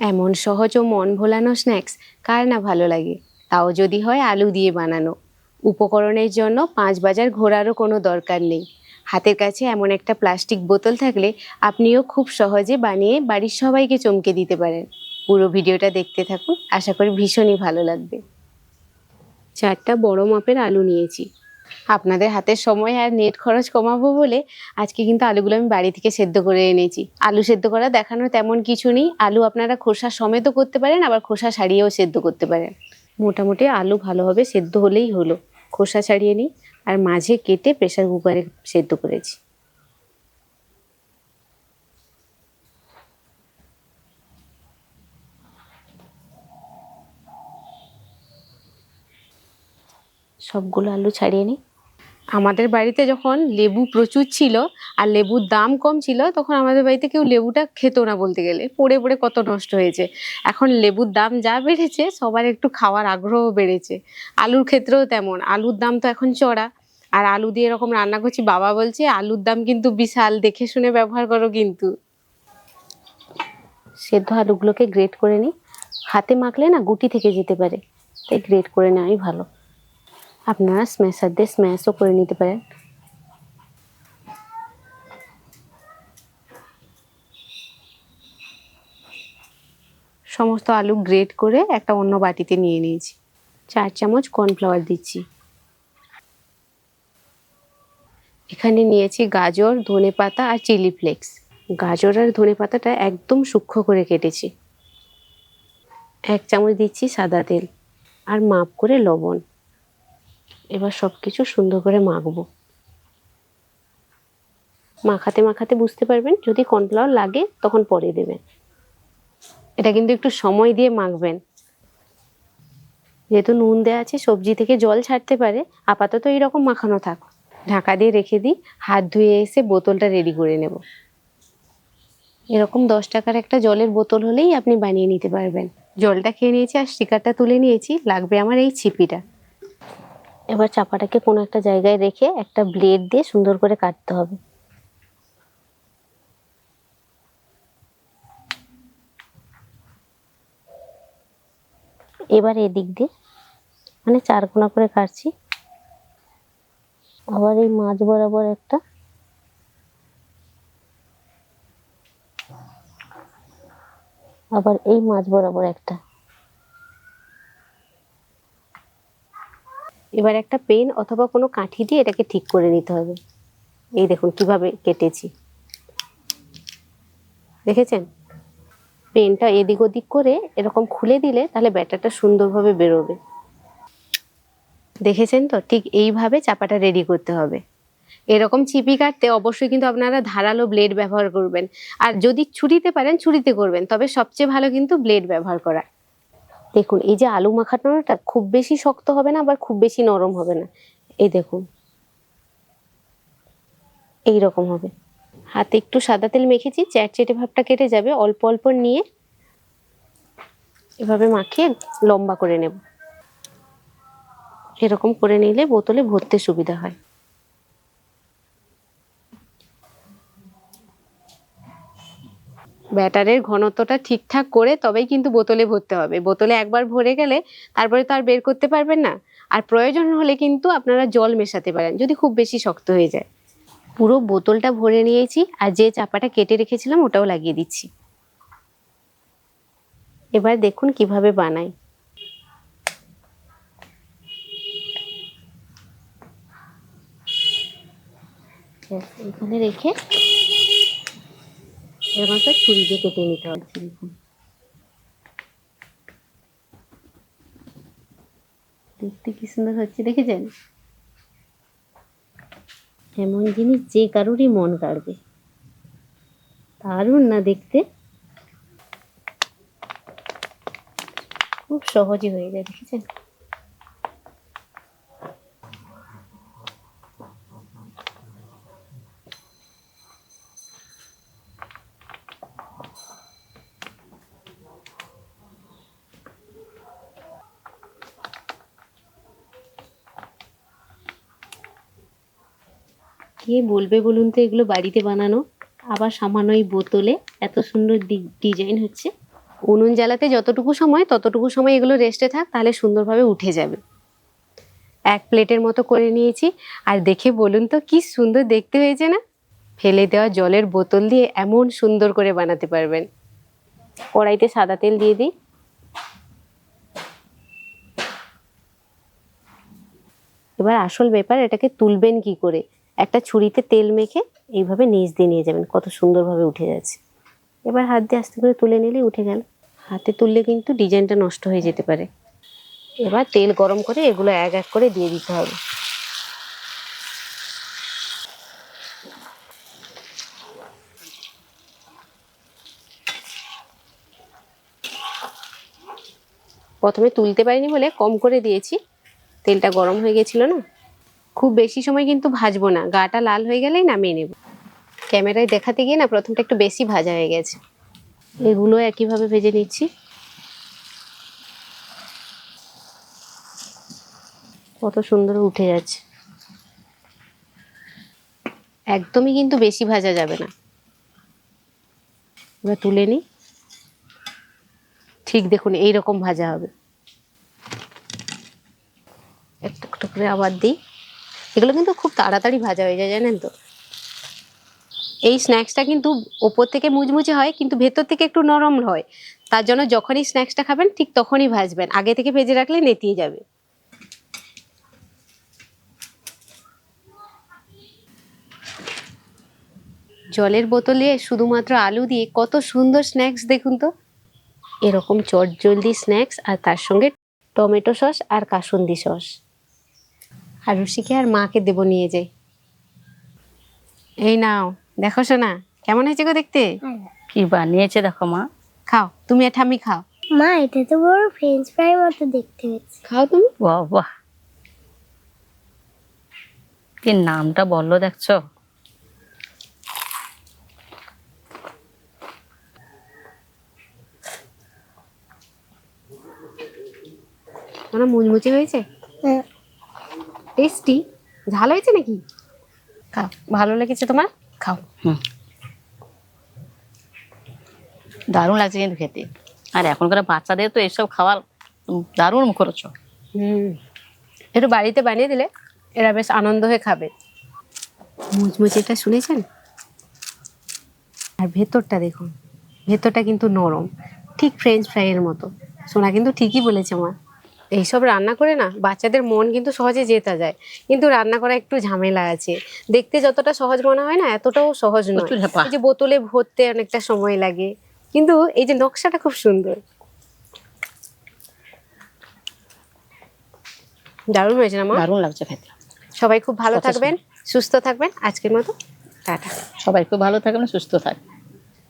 এমন সহজ ও মন ভোলানো স্ন্যাক্স কার না ভালো লাগে? তাও যদি হয় আলু দিয়ে বানানো। উপকরণের জন্য পাঁচ বাজার ঘোরারও কোনো দরকার নেই। হাতের কাছে এমন একটা প্লাস্টিক বোতল থাকলে আপনিও খুব সহজে বানিয়ে বাড়ির সবাইকে চমকে দিতে পারেন। পুরো ভিডিওটা দেখতে থাকুন, আশা করি ভীষণই ভালো লাগবে। চারটা বড় মাপের আলু নিয়েছি। আপনাদের হাতের সময় আর নেট খরচ কমাবো বলে আজকে কিন্তু আলুগুলো আমি বাড়ি থেকে সেদ্ধ করে এনেছি। আলু সেদ্ধ করা দেখানোর তেমন কিছু নেই। আলু আপনারা খোসা সমেতও করতে পারেন, আবার খোসা ছাড়িয়েও সেদ্ধ করতে পারেন। মোটামুটি আলু ভালোভাবে সেদ্ধ হলেই হলো। খোসা ছাড়িয়ে নিই আর মাঝে কেটে প্রেসার কুকারে সেদ্ধ করেছি। সবগুলো আলু ছাড়িয়ে নিই। আমাদের বাড়িতে যখন লেবু প্রচুর ছিল আর লেবুর দাম কম ছিল, তখন আমাদের বাড়িতে কেউ লেবুটা খেত না বলতে গেলে। পড়ে পড়ে কত নষ্ট হয়েছে। এখন লেবুর দাম যা বেড়েছে, সবার একটু খাওয়ার আগ্রহ বেড়েছে। আলুর ক্ষেত্রেও তেমন। আলুর দাম তো এখন চড়া। আর আলু দিয়ে এরকম রান্না করছি, বাবা বলছে, আলুর দাম কিন্তু বিশাল। দেখে শুনে ব্যবহার করো কিন্তু। সেদ্ধ আলুগুলোকে গ্রেট করে নিই হাতে মাখলে না গুটি থেকে যেতে পারে। তাই গ্রেট করে নেওয়াই ভালো। আপনারা স্ম্যাশার দিয়ে স্ম্যাশও করে নিতে পারেন। সমস্ত আলু গ্রেট করে একটা অন্য বাটিতে নিয়ে নিয়েছি। চার চামচ কর্নফ্লাওয়ার দিচ্ছি। এখানে নিয়েছি গাজর, ধনে পাতা আর চিলি ফ্লেক্স গাজর আর ধনে পাতাটা একদম সূক্ষ্ম করে কেটেছি। এক চামচ দিচ্ছি সাদা তেল। আর মাপ করে লবণ। এবার সব কিছু সুন্দর করে মাখবো। মাখাতে মাখাতে বুঝতে পারবেন, যদি কর্নফ্লাওয়ার লাগে তখন পরে দেবেন। এটা কিন্তু একটু সময় দিয়ে মাখবেন। যেহেতু নুন দেওয়া আছে, সবজি থেকে জল ছাড়তে পারে, আপাতত এইরকম মাখানো থাক। ঢাকা দিয়ে রেখে দিই, হাত ধুয়ে এসে বোতলটা রেডি করে নেব। এরকম দশ টাকার একটা জলের বোতল হলেই আপনি বানিয়ে নিতে পারবেন। জলটা খেয়ে নিয়েছি আর স্টিকারটা তুলে নিয়েছি, লাগবে আমার এই ছিপিটা। এবার চাপাটাকে কোনো একটা জায়গায় রেখে একটা ব্লেড দিয়ে সুন্দর করে কাটতে হবে। এবার এদিক দিয়ে মানে চার কোনা করে কাটছি। আবার এই মাছ বরাবর একটা আবার এই মাছ বরাবর একটা। এবার একটা পেন অথবা কোনো কাঠি দিয়ে এটাকে ঠিক করে নিতে হবে। এই দেখুন কীভাবে কেটেছি। দেখেছেন? পেনটা এদিক ওদিক করে এরকম খুলে দিলে তাহলে ব্যাটারটা সুন্দরভাবে বেরোবে। দেখেছেন তো? ঠিক এইভাবে চাপাটা রেডি করতে হবে। এরকম চিপি কাটতে অবশ্যই কিন্তু আপনারা ধারালো ব্লেড ব্যবহার করবেন। আর যদি ছুরিতে পারেন, ছুরিতে করবেন। তবে সবচেয়ে ভালো কিন্তু ব্লেড ব্যবহার করা। দেখুন, এই যে আলু মাখানোটা খুব বেশি শক্ত হবে না, আবার খুব বেশি নরম হবে না। এই দেখুন। এই রকম হবে। হাতে একটু সাদা তেল মেখেছি চ্যাটচেটে ভাবটা কেটে যাবে। অল্প অল্প নিয়ে এভাবে মাখিয়ে লম্বা করে নেব। এরকম করে নিলে বোতলে ভরতে সুবিধা হয়। ব্যাটারের ঘনত্বটা ঠিকঠাক করে তবেই কিন্তু বোতলে ভরতে হবে। বোতলে একবার ভরে গেলে তারপরে তো আর বের করতে পারবেন না। আর প্রয়োজন হলে কিন্তু আপনারা জল মেশাতে পারেন, যদি খুব বেশি শক্ত হয়ে যায়। পুরো বোতলটা ভরে নিয়েছি আর যে চাপাটা কেটে রেখেছিলাম ওটাও লাগিয়ে দিচ্ছি। এবার দেখুন কীভাবে বানাই। এখানে রেখে এরকম একটা ছুরি দিয়ে কেটে নিতে হবে। দেখুন দেখতে কি সুন্দর হচ্ছে দেখেছেন? এমন জিনিস যে কারোরই মন কাড়বে। দারুণ না দেখতে। খুব সহজে হয়ে যায় দেখেছেন? কে বলবে বলুন তো এগুলো বাড়িতে বানানো? আবার সামান্য এই বোতলে এত সুন্দর ডিজাইন হচ্ছে। উনুন জ্বালাতে যতটুকু সময়, ততটুকু সময় এগুলো রেস্টে থাক, তাহলে সুন্দরভাবে উঠে যাবে। এক প্লেটের মতো করে নিয়েছি। আর দেখে বলুন তো কি সুন্দর দেখতে হয়েছে না? ফেলে দেওয়া জলের বোতল দিয়ে এমন সুন্দর করে বানাতে পারবেন। কড়াইতে সাদা তেল দিয়ে দিই। এবার আসল ব্যাপার, এটাকে তুলবেন কি করে? একটা ছুরিতে তেল মেখে এইভাবে নিচ দিয়ে নিয়ে যাবেন। কত সুন্দরভাবে উঠে যাচ্ছে। এবার হাত দিয়ে আস্তে করে তুলে নিলেই উঠে গেল। হাতে তুললে কিন্তু ডিজাইনটা নষ্ট হয়ে যেতে পারে। এবার তেল গরম করে এগুলো এক এক করে দিয়ে দিতে হবে। প্রথমে তুলতে পারিনি বলে কম করে দিয়েছি। তেলটা গরম হয়ে গেছিল না? খুব বেশি সময় কিন্তু ভাজবো না। গাটা লাল হয়ে গেলেই নামিয়ে নেব। ক্যামেরায় দেখাতে গিয়ে না প্রথমটা একটু বেশি ভাজা হয়ে গেছে। এগুলো একইভাবে ভেজে নিচ্ছি। কত সুন্দর উঠে যাচ্ছে। একদমই কিন্তু বেশি ভাজা যাবে না। এবার তুলে নিই। ঠিক দেখুন এই রকম ভাজা হবে। একটু একটু করে আবার দিই। এগুলো কিন্তু খুব তাড়াতাড়ি ভাজা হয়ে যায়, জানেন তো। এই স্ন্যাক্সটা কিন্তু ওপর থেকে মুচমুচে হয়, কিন্তু ভেতর থেকে একটু নরম হয়। তার জন্য যখনই স্ন্যাক্সটা খাবেন, ঠিক তখনই ভাজবেন। আগে থেকে ভেজে রাখলে নেতিয়ে যাবে। জলের বোতলে শুধুমাত্র আলু দিয়ে কত সুন্দর স্ন্যাক্স, দেখুন তো। এরকম চটজলদি স্ন্যাক্স আর তার সঙ্গে টমেটো সস আর কাসুন্দি সস। আর রুশিকে আর মাকে দেবো নিয়ে যাই। এই নাও দেখো শোনা কেমন হয়েছে গো দেখতে? কি বানিয়েছে দেখো মা। খাও তুমি আর ঠাম্মি খাও। মা এটা তো বড় ফ্রেঞ্চ ফ্রাই মতো দেখতে হয়েছে। খাও তুমি। বাহ বাহ। কি নামটা বলল দেখছ? তোমার মুচমুচে হয়েছে? হ্যাঁ। টেস্টি ঝাল হয়েছে নাকি? খাও ভালো লেগেছে তোমার? খাও। হুম। দারুণ লাগছে কিন্তু খেতে। আর এখনকার বাচ্চাদের তো এসব খাওয়ার দারুণ মুখরোচ হুম। একটু বাড়িতে বানিয়ে দিলে এরা বেশ আনন্দ হয়ে খাবে। মুচমুচিটা শুনেছেন? আর ভেতরটা দেখুন ভেতরটা কিন্তু নরম ঠিক ফ্রেঞ্চ ফ্রাইয়ের মতো। সোনা কিন্তু ঠিকই বলেছে মা। এইসব রান্না করে না বাচ্চাদের মন কিন্তু সহজে জেতা যায়। কিন্তু রান্না করা একটু ঝামেলা আছে। দেখতে যতটা সহজ মনে হয় না এতটাও সহজ নয়। যে বোতলে ভরতে অনেকটা সময় লাগে। কিন্তু এই যে নকশাটা খুব সুন্দর। দারুণ হয়েছে না দারুণ লাগছে খেতে। সবাই খুব ভালো থাকবেন সুস্থ থাকবেন। আজকের মতো টাটা। সবাই খুব ভালো থাকবেন সুস্থ থাকবেন।